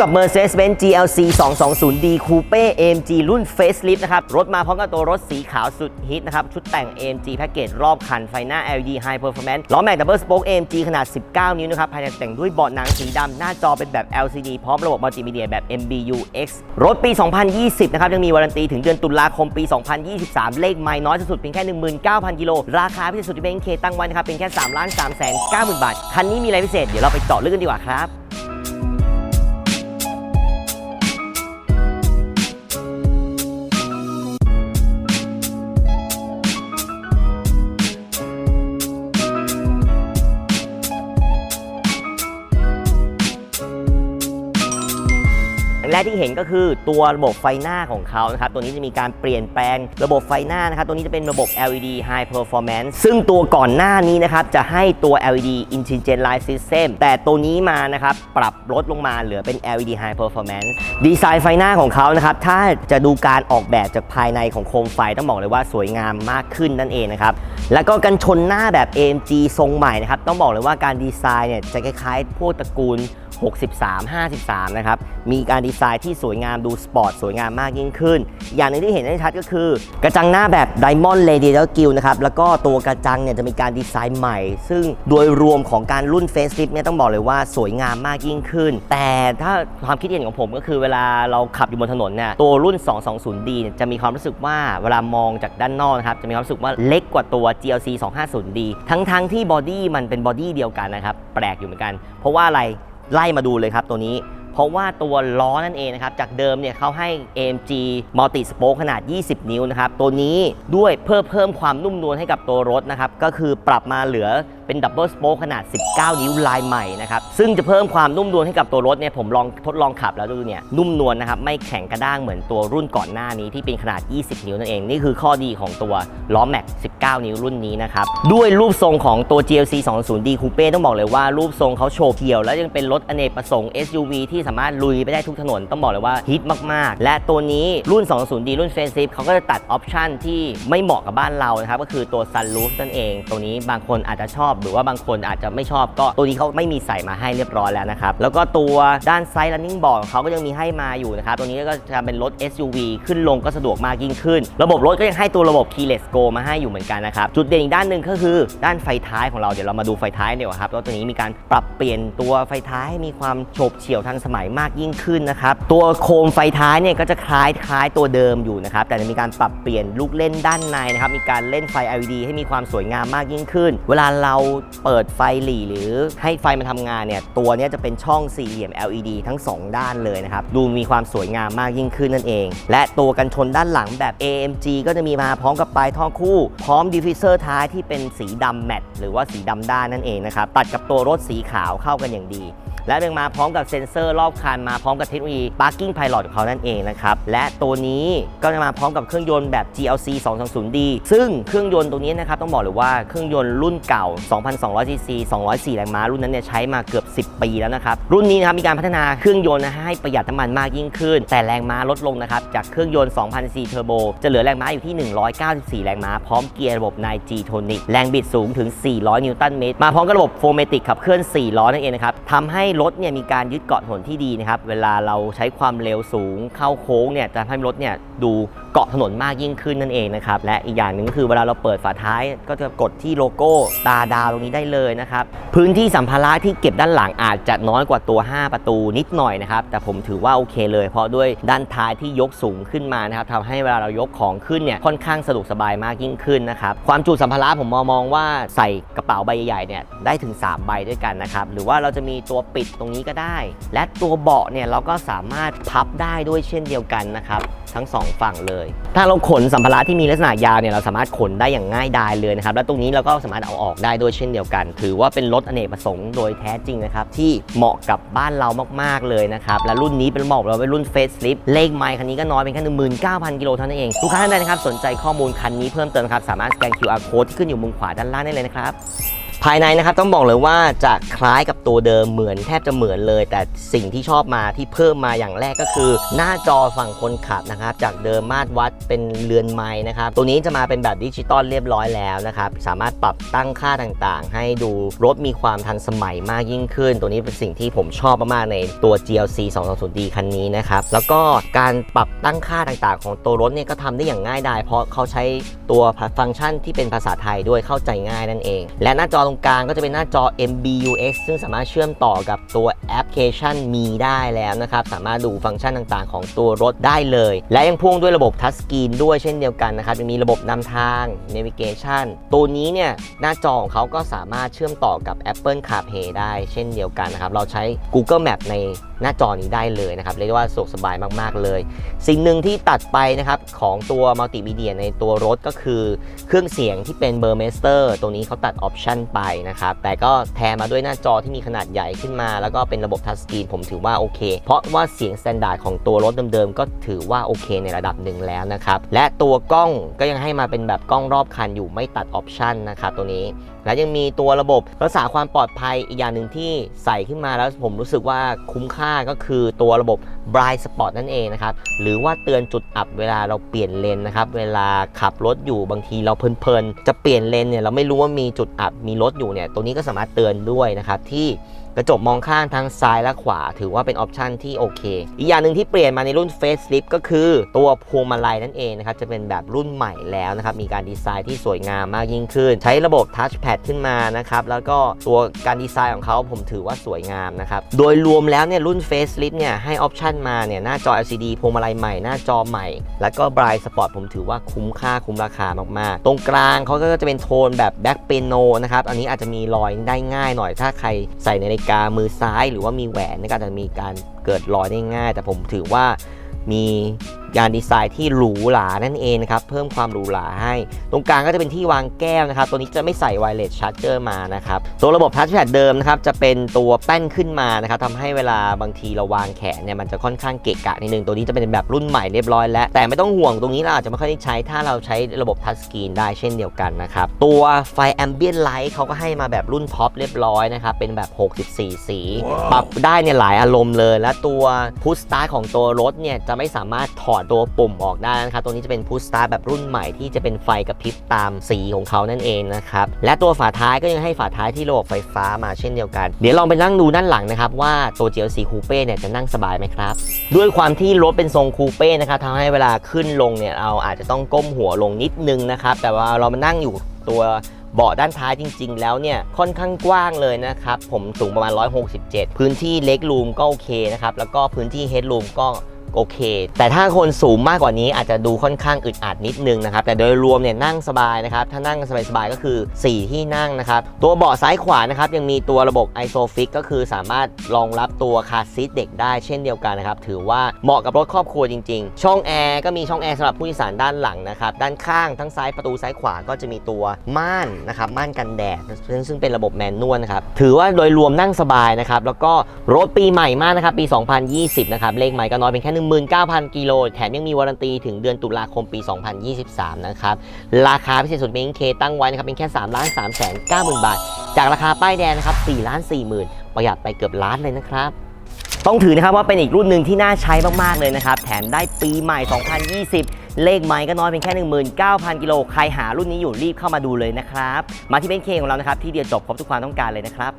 กับ Mercedes-Benz GLC 220D Coupe AMG รุ่น Facelift นะครับ รถมาพร้อมกับตัวรถสีขาวสุดฮิตนะครับ ชุดแต่ง AMG แพ็กเกจรอบคัน ไฟหน้า LED High Performance ล้อแม็ก Double Spoke AMG ขนาด 19 นิ้วนะครับ ภายในแต่งด้วยเบาะหนังสีดำ หน้าจอเป็นแบบ LCD พร้อมระบบมัลติมีเดียแบบ MBU X รถปี 2020 นะครับ ยังมีวารันตีถึงเดือนตุลาคมปี 2023 เลขไม่น้อยสุดเพียงแค่ 19,000 กิโล ราคาพิเศษสุดที่เป็นเคตั้งไว้นะครับเป็นแค่3ล้าน3แสน90,000 บาท คันนี้มีอะไรพิเศษ เดี๋ยวเราไปเจาะลึกกันดีกว่าครับ แรกที่เห็นก็คือตัวระบบไฟหน้าของเขานะครับ ตัวนี้จะมีการเปลี่ยนแปลงระบบไฟหน้านะครับ ตัวนี้จะเป็นระบบ LED High Performance ซึ่งตัวก่อนหน้านี้นะครับ จะให้ตัว LED Intelligent Light System แต่ตัวนี้มานะครับ ปรับลดลงมาเหลือเป็น LED High Performance ดีไซน์ไฟหน้าของเขานะครับ ถ้าจะดูการออกแบบจากภายในของโคมไฟต้องบอกเลยว่าสวยงามมากขึ้นนั่นเองนะครับ แล้วก็กันชนหน้าแบบ AMG ทรงใหม่นะครับ ต้องบอกเลยว่าการดีไซน์เนี่ยจะคล้ายๆพวกตระกูล 63 53 นะครับ มีการดีไซน์ที่สวยงามดูสปอร์ตสวยงามมากยิ่งขึ้น อย่างหนึงที่เห็นได้ชัดก็คือ กระจังหน้าแบบ Diamond Radiator Grille นะครับ แล้วก็ตัวกระจังเนี่ยจะมีการดีไซน์ใหม่ ซึ่งโดยรวมของการรุ่น Facelift เนี่ยต้องบอกเลยว่าสวยงามมากยิ่งขึ้น แต่ถ้าความคิดเห็นของผมก็คือเวลาเราขับอยู่บนถนนเนี่ยตัวรุ่น 220D เนี่ยจะมีความรู้สึกว่าเวลามองจากด้านนอกนะครับจะมีความรู้สึกว่าเล็กกว่าตัว GLC 250D ทั้งๆที่บอดี้มันเป็นบอดี้เดียวกันนะครับแปลกอยู่เหมือนกัน เพราะว่าอะไร ไล่มาดูเลยครับตัวนี้ เพราะว่าตัวล้อนั่นเองนะครับ จากเดิมเนี่ยเขาให้ AMG Multi Spoke ขนาด 20 นิ้วนะครับ ตัวนี้ด้วยเพิ่มเพิ่มความนุ่มนวลให้กับตัวรถนะครับ ก็คือปรับมาเหลือ เป็น Double Spoke ขนาด 19 นิ้วลายใหม่นะครับ ซึ่งจะเพิ่มความนุ่มนวลให้กับตัวรถเนี่ยผมลองทดลองขับแล้วดูเนี่ยนุ่มนวลนะครับ ไม่แข็งกระด้างเหมือนตัวรุ่นก่อนหน้านี้ที่เป็นขนาด 20 นิ้วนั่นเอง นี่คือข้อดีของตัวล้อแม็ก 19 นิ้วรุ่นนี้นะครับ ด้วยรูปทรงของตัว GLC 220D Coupe ต้องบอกเลยว่ารูปทรงเขาโฉบเฉี่ยว แล้วยังเป็นรถอเนกประสงค์ SUV ที่สามารถลุยไปได้ทุกถนนต้องบอกเลยว่าฮิตมากๆ และตัวนี้รุ่น 220D รุ่น Facelift เขาก็จะตัดออปชันที่ไม่เหมาะกับบ้านเรานะครับก็คือตัว Sunroof นั่นเอง ตัวนี้บางคนอาจจะชอบหรือว่าบางคนอาจจะไม่ชอบก็ตัวนี้เขาไม่มีใส่มาให้เรียบร้อยแล้วนะครับ แล้วก็ตัวด้านไซด์ running board เขาก็ยังมีให้มาอยู่นะครับ ตัวนี้ก็จะเป็นรถ SUV ขึ้นลงก็สะดวกมากยิ่งขึ้น ระบบรถก็ยังให้ตัวระบบ keyless go มาให้อยู่เหมือนกันนะครับ จุดเด่นอีกด้านหนึ่งก็คือด้านไฟท้ายของเราเดี๋ยวเรามาดูไฟท้ายเดี๋ยวครับแล้วตัวนี้มีการปรับเปลี่ยนตัวไฟท้ายให้มีความโฉบเฉี่ยวทันสมัยมากยิ่งขึ้นนะครับตัวโคมไฟท้ายเนี่ยก็จะคล้ายคล้ายตัวเดิมอยู่นะครับแต่จะมีการปรับเปลี่ยนลูกเล่นด้านในนะครับมีการเล่นไฟ LED ให้มีความสวยงามมากยิ่งขึ้น เวลาเราเปิดไฟหลีหรือให้ไฟมันทำงานเนี่ย ตัวนี้จะเป็นช่องสี่เหลี่ยม LED ทั้ง 2 ด้านเลยนะครับ ดูมีความสวยงามมากยิ่งขึ้นนั่นเอง และตัวกันชนด้านหลังแบบ AMG ก็จะมีมาพร้อมกับปลายท่อคู่ พร้อมดิฟฟิเซอร์ท้ายที่เป็นสีดำแมตต์หรือว่าสีดำด้านนั่นเองนะครับ ตัดกับตัวรถสีขาวเข้ากันอย่างดี และยังมาพร้อมกับเซ็นเซอร์รอบคันมาพร้อมกับเทคโนโลยี Parking Pilot ของเขานั่นเองนะครับ และตัวนี้ก็จะมาพร้อมกับเครื่องยนต์แบบ GLC 220D ซึ่งเครื่องยนต์ตัวนี้นะครับต้องบอกเลยว่าเครื่องยนต์รุ่นเก่า 2,200 cc 204 แรงม้ารุ่นนั้นเนี่ยใช้มาเกือบ 10 ปีแล้วนะครับ รุ่นนี้นะครับมีการพัฒนาเครื่องยนต์นะฮะให้ประหยัดน้ำมันมากยิ่งขึ้น แต่แรงม้าลดลงนะครับจากเครื่องยนต์2,000 cc เทอร์โบจะเหลือแรงม้าอยู่ที่ 194 แรงม้าพร้อมเกียร์ระบบ 9G Tonic แรงบิดสูงถึง 400 นิวตันเมตรมาพร้อมกับระบบโฟเมติกขับเคลื่อน4ล้อนั่นเองนะครับทำให้รถเนี่ยมีการยึดเกาะถนนที่ดีนะครับ เวลาเราใช้ความเร็วสูงเข้าโค้งเนี่ยจะทำให้รถเนี่ยดู กาะถนนมากยิ่งขึ้นนั่นเองนะครับและอีกอย่างหนึ่งก็คือเวลาเราเปิดฝาท้าย ก็จะกดที่โลโก้ตาดาวตรงนี้ได้เลยนะครับพื้นที่สัมภาระที่เก็บด้านหลังอาจจะน้อยกว่าตัว 5 ประตูนิดหน่อยนะครับแต่ผมถือว่าโอเคเลย เพราะด้วยด้านท้ายที่ยกสูงขึ้นมานะครับทำให้เวลาเรายกของขึ้นเนี่ยค่อนข้างสะดวกสบายมากยิ่งขึ้นนะครับความจุสัมภาระผมมองมองว่าใส่กระเป๋าใบใหญ่เนี่ยได้ถึง 3 ใบด้วยกันนะครับหรือว่าเราจะมีตัวปิดตรงนี้ก็ได้ และตัวเบาะเนี่ยเราก็สามารถพับได้ด้วยเช่นเดียวกันนะครับทั้งสองฝั่งเลยถ้าเราขนสัมภาระที่มีลักษณะยาวเนี่ยเราสามารถขนได้อย่างง่ายดายเลยนะครับ และตรงนี้เราก็สามารถเอาออกได้ด้วยเช่นเดียวกัน ถือว่าเป็นรถอเนกประสงค์โดยแท้จริงนะครับที่เหมาะกับบ้านเรามากๆเลยนะครับและรุ่นนี้เป็นเหมาะเราเป็นรุ่นเฟสลิฟเลขไมล์คันนี้ก็น้อยเป็นแค่19,000กิโลเท่านั้นเองลูกค้าท่านใดนะครับสนใจข้อมูลคันนี้เพิ่มเติมครับสามารถสแกน QR code ที่ขึ้นอยู่มุมขวาด้านล่างได้เลยนะครับ ภายในนะครับต้องบอกเลยว่าจะคล้ายกับตัวเดิมเหมือนแทบจะเหมือนเลย แต่สิ่งที่ชอบมาที่เพิ่มมาอย่างแรกก็คือ หน้าจอฝั่งคนขับนะครับ จากเดิมมาตรวัดเป็นเรือนไม้นะครับ ตัวนี้จะมาเป็นแบบดิจิตอลเรียบร้อยแล้วนะครับ สามารถปรับตั้งค่าต่างๆ ให้ดูรถมีความทันสมัยมากยิ่งขึ้น ตัวนี้เป็นสิ่งที่ผมชอบมากๆในตัว GLC 220D คันนี้นะครับแล้วก็การปรับตั้งค่าต่างๆ ของตัวรถเนี่ยก็ทำได้อย่างง่ายดายเพราะเขาใช้ตัวฟังก์ชันที่เป็นภาษาไทยด้วยเข้าใจง่ายนั่นเอง และหน้าจอตรงกลางก็จะเป็นหน้าจอ MBUX ซึ่งสามารถเชื่อมต่อกับตัวแอปพลิเคชันมีได้แล้วนะครับ สามารถดูฟังก์ชันต่างๆ ของตัวรถได้เลย และยังพ่วงด้วยระบบทัชสกรีนด้วยเช่นเดียวกันนะครับยังมีระบบนำทาง Navigation ตัวนี้เนี่ยหน้าจอของเขาก็สามารถเชื่อมต่อกับ Apple CarPlay ได้เช่นเดียวกันนะครับ เราใช้ Google Map ในหน้าจอนี้ได้เลยนะครับ เรียกได้ว่าสะดวกสบายมาก ๆ เลย สิ่งหนึ่งที่ตัดไปนะครับของตัวมัลติมีเดียในตัวรถก็คือเครื่องเสียงที่เป็นเบอร์เมสเตอร์ตัวนี้เขาตัดออปชันไปนะครับ แต่ก็แทนมาด้วยหน้าจอที่มีขนาดใหญ่ขึ้นมา แล้วก็เป็นระบบทัชสกรีนผมถือว่าโอเค เพราะว่าเสียงสแตนดาร์ดของตัวรถเดิมๆ ก็ถือว่าโอเคในระดับหนึ่งแล้วนะครับ และตัวกล้องก็ยังให้มาเป็นแบบกล้องรอบคันอยู่ไม่ตัดออปชันนะครับตัวนี้ และยังมีตัวระบบรักษาความปลอดภัยอีกอย่างหนึ่งที่ใส่ขึ้นมาแล้วผมรู้สึกว่าคุ้มค่าก็คือตัวระบบ Blind Spot นั่นเองนะครับ หรือว่าเตือนจุดอับเวลาเราเปลี่ยนเลนนะครับ เวลาขับรถอยู่บางทีเราเพลินๆ จะเปลี่ยนเลนเนี่ยเราไม่รู้ว่ามีจุดอับมีรถอยู่เนี่ย ตัวนี้ก็สามารถเตือนด้วยนะครับที่ กระจกมองข้างทั้งซ้ายและขวา ถือว่าเป็นออปชันที่โอเค อีกอย่างหนึ่งที่เปลี่ยนมาในรุ่น Facelift ก็คือตัวพวงมาลัยนั่นเองนะครับ จะเป็นแบบรุ่นใหม่แล้วนะครับ มีการดีไซน์ที่สวยงามมากยิ่งขึ้น ใช้ระบบ Touchpad ขึ้นมานะครับ แล้วก็ตัวการดีไซน์ของเขาผมถือว่าสวยงามนะครับ โดยรวมแล้วเนี่ยรุ่น Facelift เนี่ยให้ออปชันมาเนี่ยหน้าจอ LCD พวงมาลัยใหม่หน้าจอใหม่ แล้วก็ Bright Spot ผมถือว่าคุ้มค่าคุ้มราคามากๆ ตรงกลางเขาก็จะเป็นโทนแบบ Black Piano นะครับอันนี้อาจจะมีรอยได้ง่ายหน่อยถ้าใครใส่นาฬิกามือซ้ายหรือว่ามีแหวนเนี่ยก็อาจจะมีการเกิดรอยได้ง่าย แต่ผมถือว่ามี การดีไซน์ที่หรูหรานั่นเองนะครับ เพิ่มความหรูหราให้ ตรงกลางก็จะเป็นที่วางแก้วนะครับ ตัวนี้จะไม่ใส่ไวเลสชาร์จเจอร์มานะครับตัวระบบทัชแพดเดิมนะครับจะเป็นตัวแป้นขึ้นมานะครับทำให้เวลาบางทีเราวางแขนเนี่ยมันจะค่อนข้างเกะกะนิดนึงตัวนี้จะเป็นแบบรุ่นใหม่เรียบร้อยแล้ว แต่ไม่ต้องห่วงตรงนี้เราอาจจะไม่ค่อยได้ใช้ถ้าเราใช้ระบบทัชสกรีนได้เช่นเดียวกันนะครับตัวไฟแอมเบียนไลท์เขาก็ให้มาแบบรุ่นท็อปเรียบร้อยนะครับเป็นแบบ 64 สีปรับได้เนี่ยหลายอารมณ์เลย และตัวพุชสตาร์ทของตัวรถเนี่ยจะไม่สามารถถอดตัวปุ่มออกได้นะครับ ตัวนี้จะเป็นพุชสตาร์แบบรุ่นใหม่ที่จะเป็นไฟกระพริบตามสีของเขานั่นเองนะครับ และตัวฝาท้ายก็ยังให้ฝาท้ายที่ระบบไฟฟ้ามาเช่นเดียวกัน เดี๋ยวลองไปนั่งดูด้านหลังนะครับ ว่าตัว GLC Coupe เนี่ยจะนั่งสบายไหมครับ ด้วยความที่รถเป็นทรงคูเป้นะครับทำให้เวลาขึ้นลงเนี่ยเราอาจจะต้องก้มหัวลงนิดนึงนะครับ แต่ว่าเรามานั่งอยู่ตัวเบาะด้านท้ายจริง ๆ แล้วเนี่ยค่อนข้างกว้างเลยนะครับ ผมสูงประมาณ 167 พื้นที่เล็กรูมก็โอเคนะครับ แล้วก็พื้นที่เฮดรูมก็ โอเค แต่ถ้าคนสูงมากกว่านี้อาจจะดูค่อนข้างอึดอัดนิดนึงนะครับแต่โดยรวมเนี่ยนั่งสบายนะครับถ้านั่งสบายๆก็คือ 4 ที่นั่งนะครับตัวเบาะซ้ายขวานะครับยังมีตัวระบบ ISOFIX ก็คือสามารถรองรับตัวคาร์ซีทเด็กได้เช่นเดียวกันนะครับถือว่าเหมาะกับรถครอบครัวจริง ๆ ช่องแอร์ก็มีช่องแอร์สำหรับผู้โดยสารด้านหลังนะครับด้านข้างทั้งซ้ายประตูซ้ายขวาก็จะมีตัวม่านนะครับม่านกันแดดซึ่งเป็นระบบแมนนวลนะครับถือว่าโดยรวมนั่งสบายนะครับแล้วก็รถปีใหม่มากนะครับปี 2020 นะครับเลขใหม่ก็น้อยเป็นแค่19,000 กิโล แถมยังมีวารันตีถึงเดือนตุลาคมปี 2023 นะครับ ราคาพิเศษสุดเมงเคตั้งไว้นะครับ เป็นแค่3ล้าน3แสน9หมื่นบาท จากราคาป้ายแดงนะครับ4ล้าน4หมื่นประหยัดไปเกือบล้านเลยนะครับต้องถือนะครับว่าเป็นอีกรุ่นหนึ่งที่น่าใช้มาก ๆ เลยนะครับ แถมได้ปีใหม่ 2020 เลขไม้ก็น้อยเป็นแค่ 19,000 กิโล ใครหารุ่นนี้อยู่รีบเข้ามาดูเลยนะครับ มาที่เบนเคของเรานะครับ ที่เดียวจบครบทุกความต้องการเลยนะครับ